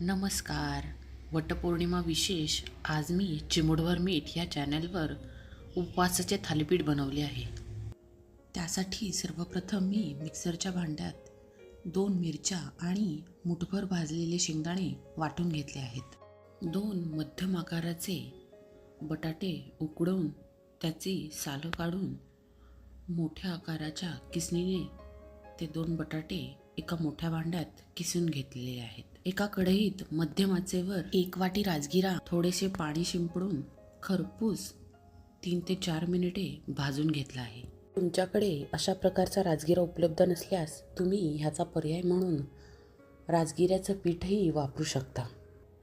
नमस्कार. वटपौर्णिमा विशेष आज मी चिमुडवर मीठ या चॅनलवर उपवासाचे थालीपीठ बनवले आहे. त्यासाठी सर्वप्रथम मी मिक्सरच्या भांड्यात दोन मिरच्या आणि मुठभर भाजलेले शेंगदाणे वाटून घेतले आहेत. दोन मध्यम आकाराचे बटाटे उकडवून त्याची सालं काढून मोठ्या आकाराच्या किसणीने ते दोन बटाटे एका मोठ्या भांड्यात किसून घेतलेले आहेत. एका कढईत मध्यमाचे वर एक वाटी राजगिरा थोडेसे पाणी शिंपडून खरपूस तीन ते चार मिनिटे भाजून घेतला आहे. तुमच्याकडे अशा प्रकारचा राजगिरा उपलब्ध नसल्यास तुम्ही ह्याचा पर्याय म्हणून राजगिऱ्याचं पीठही वापरू शकता.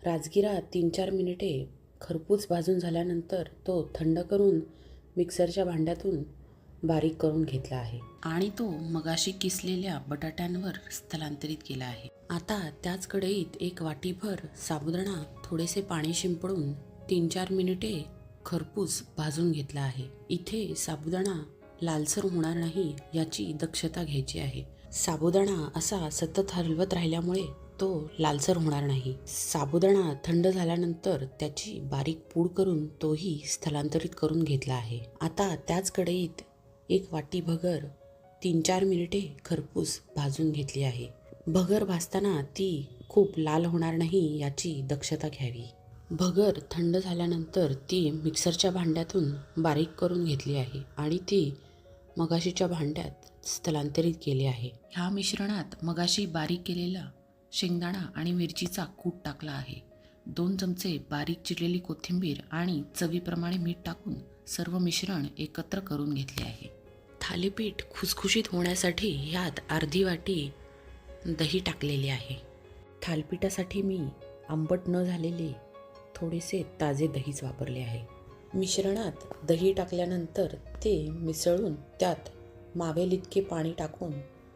राजगिरा तीन चार मिनिटे खरपूस भाजून झाल्यानंतर तो थंड करून मिक्सरच्या भांड्यातून बारीक करून घेतला आहे. आणि तो मगाशी किसलेल्या बटाट्यांवर स्थलांतरित केला आहे. आता त्याच कढईत एक वाटीभर साबुदाणा थोडेसे पाणी शिंपडून तीन चार मिनिटे खरपूस भाजून घेतला आहे. इथे साबुदाणा लालसर होणार नाही याची दक्षता घ्यायची आहे. साबुदाणा असा सतत हलवत राहिल्यामुळे तो लालसर होणार नाही. साबुदाणा थंड झाल्यानंतर त्याची बारीक पूड करून तोही स्थलांतरित करून घेतला आहे. आता त्याच कढईत एक वाटी भगर तीन चार मिनिटे खरपूस भाजून घेतली आहे. भगर भाजताना ती खूप लाल होणार नाही याची दक्षता घ्यावी. भगर थंड झाल्यानंतर ती मिक्सरच्या भांड्यातून बारीक करून घेतली आहे आणि ती मगाशीच्या भांड्यात स्थलांतरित केली आहे. ह्या मिश्रणात मगाशी बारीक केलेला शेंगदाणा आणि मिरचीचा कूट टाकला आहे. दोन चमचे बारीक चिरलेली कोथिंबीर आणि चवीप्रमाणे मीठ टाकून सर्व मिश्रण एकत्र करून घेतले आहे. थालीपीठ खुसखुशीत होण्यासाठी ह्यात अर्धी वाटी दही टाकलेले आहे. थालपीठासाठी मी आंबट न झालेले थोडेसे ताजे दहीच वापरले आहे. मिश्रणात दही टाकल्यानंतर ते मिसळून त्यात मावेल इतके पाणी टाकून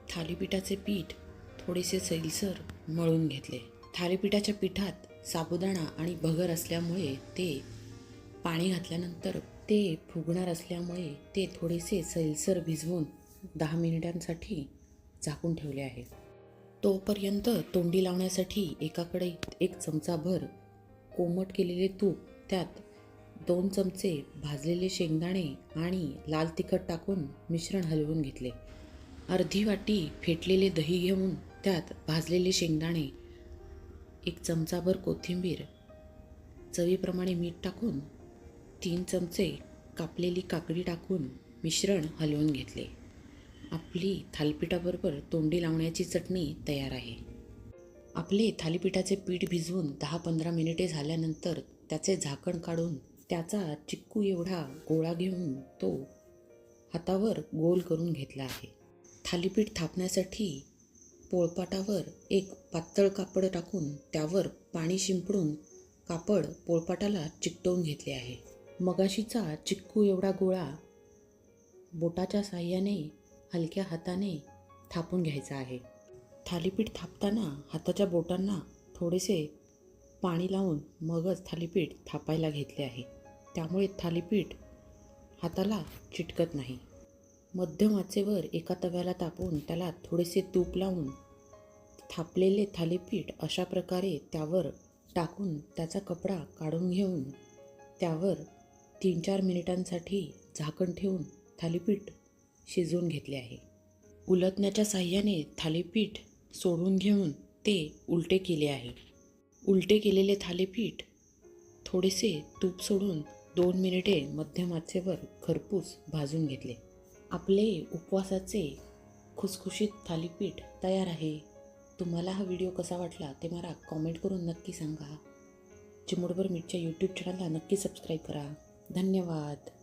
थालीपीठाचे पीठ थोडेसे सैलसर मळून घेतले. थालीपीठाच्या पिठात साबुदाणा आणि भगर असल्यामुळे ते पाणी घातल्यानंतर ते फुगणार असल्यामुळे ते थोडेसे सैलसर भिजवून दहा मिनिटांसाठी झाकून ठेवले आहे. तोपर्यंत तोंडी लावण्यासाठी एकाकडे एक चमचाभर कोमट केलेले तूप त्यात दोन चमचे भाजलेले शेंगदाणे आणि लाल तिखट टाकून मिश्रण हलवून घेतले. अर्धी वाटी फेटलेले दही घेऊन त्यात भाजलेले शेंगदाणे एक चमचाभर कोथिंबीर चवीप्रमाणे मीठ टाकून तीन चमचे कापलेली काकडी टाकून मिश्रण हलवून घेतले. आपली थालीपीठाबरोबर तोंडी लावण्याची चटणी तयार आहे. आपले थालीपीठाचे पीठ भिजवून दहा पंधरा मिनिटे झाल्यानंतर त्याचे झाकण काढून त्याचा चिक्कू एवढा गोळा घेऊन तो हातावर गोल करून घेतला आहे. थालीपीठ थापण्यासाठी पोळपाटावर एक पातळ कापड टाकून त्यावर पाणी शिंपडून कापड पोळपाटाला चिकटवून घेतले आहे. मगाशीचा चिक्कू एवढा गोळा बोटाच्या साह्याने हलक्या हाताने थापून घ्यायचा आहे. थालीपीठ थापताना हाताच्या बोटांना थोडेसे पाणी लावून मगच थालीपीठ थापायला घेतले आहे. त्यामुळे थालीपीठ हाताला चिटकत नाही. मध्यम आचेवर एका तव्याला तापून त्याला थोडेसे तूप लावून थापलेले थालीपीठ अशा प्रकारे त्यावर टाकून त्याचा कपडा काढून घेऊन त्यावर तीन चार मिनिटांसाठी झाकण ठेवून थालीपीठ शिजवून घेतले आहे. उलटण्याच्या साह्याने थालीपीठ सोडून घेऊन ते उलटे केले आहे. उलटे केलेले थालीपीठ थोडेसे तूप सोडून दोन मिनिटे मध्यम आचेवर खरपूस भाजून घेतले. आपले उपवासाचे खुसखुशीत थालीपीठ तयार आहे. तुम्हाला हा व्हिडिओ कसा वाटला ते मला कॉमेंट करून नक्की सांगा. चिमुडभर मीठच्या यूट्यूब चॅनलला नक्की सबस्क्राईब करा. धन्यवाद.